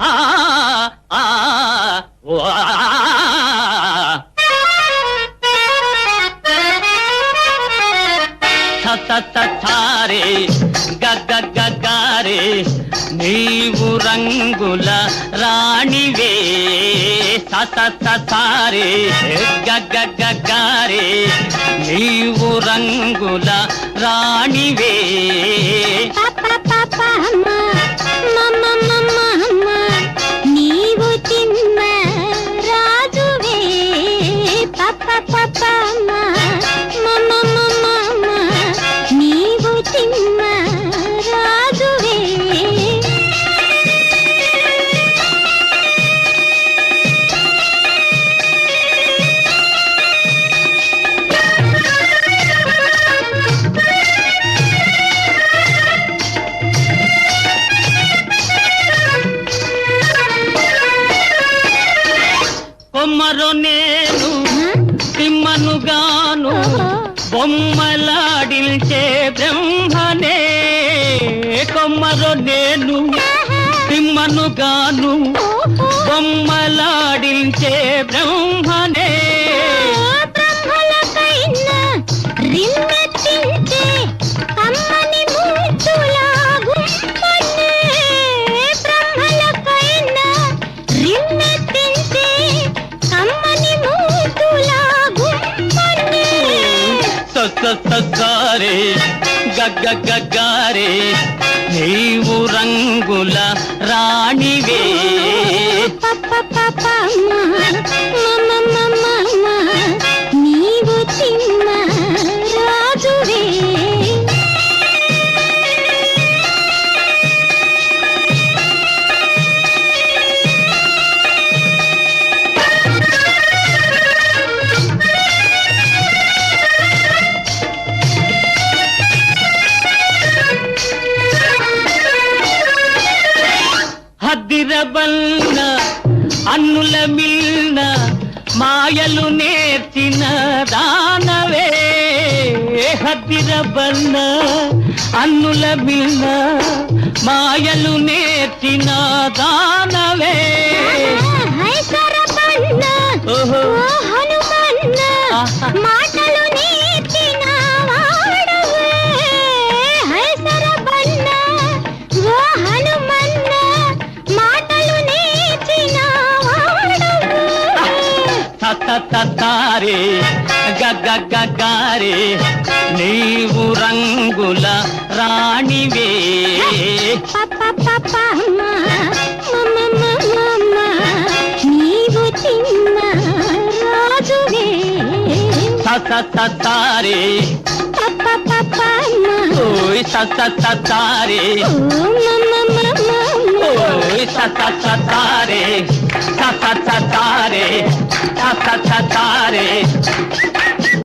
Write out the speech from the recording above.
ఆ, ఆ, నీవు రంగుల రాణివే. సతతారే గగ్గగారే నీవు రంగుల రాణివే. కొమ్మరు నేను తిమ్మనుగాను బొమ్మలాడించే బ్రహ్మనే. కొమ్మరు నేను తిమ్మనుగాను బొమ్మలాడించే బ్రహ్మనే. సరే గగ్గ గగ్గారే నీవు రంగుల రాణివే. హద్దిరబల్న అన్నుల మిల్న మాయలు నేర్చిన దానవే. హద్దిరబల్న అన్నుల మిల్న మాయలు నేర్చిన దానవే. నీవు గగగగారే నీవు రంగుల రాణివే. పప్ప ఓయ్ సతతారే. ఓ మమ్మ ఓయ్ సతతారే. तारे